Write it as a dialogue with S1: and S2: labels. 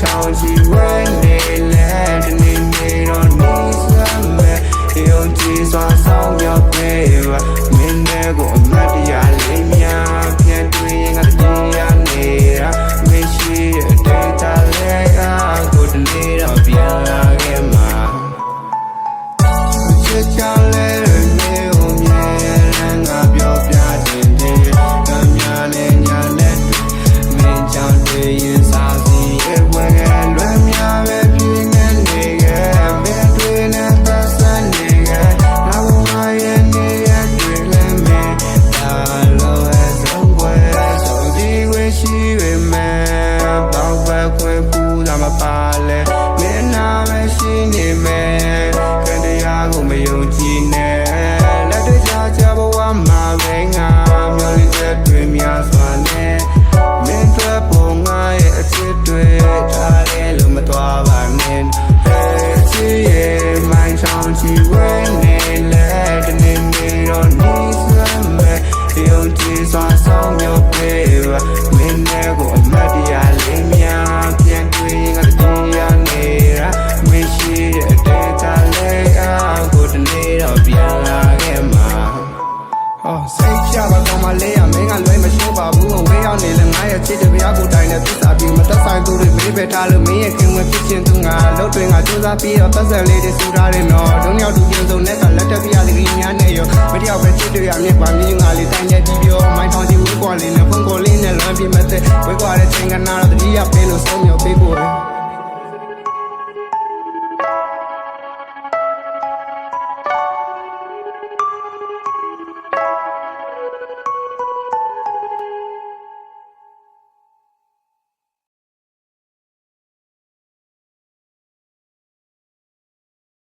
S1: ထောင်စီဝိုင်းနေလဲဒီနေ့နေတော့နေစမ်းမယ်ဒီ OG စွာဆောင်ရောက်ပေးပါ ရှိနေမယ်ခံတရားကိုမယုံကြည်နဲ့လက်တွေချချဘဝမှာပဲငါမျောလင့်ချက်တွေများစွာနဲ့မင်းတို့ပုံငါရဲ့အချစ်တွေထားရဲလို့မတော်ပါနဲ့အချစ်ရဲ့မိုင်းဆောင်ကြည့်ဝဲနေလက်တနေနေတော့နေစွမ်းမဲ့ယုံကြည်စွာဆောင်မြောက်ပဲ စိတ်ချပါကောင်မလေးရမင်းကလွဲမရှင်းပါဘူးအဝေးရောက်နေလဲငါရဲ့ချစ်တဲ့ဗျာကိုတိုင်နဲ့သစ္စာပြမသက်ဆိုင်သူတွေမေးပဲထားလို့မင်းရဲ့ခင်ဝင်ဖြစ်ချင်းသူငါလို့တွင်ငါစူးစမ်းပြီးတော့ပတ်စံလေးတွေစူထားတယ်နော်ဒုံရောက်သူပြင်စုံနဲ့ကလက်တက်ပြရလေးကြီးများနေရောမတယောက်ပဲချစ်တွေ့ရမြစ်ပါမြင်းငါလေးတိုင်နဲ့ပြီးပြောမိုင်းထောင်ကြီးဝေးကွာလေးနဲ့ဖုန်းကိုလေးနဲ့လွမ်းပြမသက်ဝေးကွာတဲ့ချိန်ကနာတော့တတိယပေးလို့ဆုံးမြော်ပေးဖို့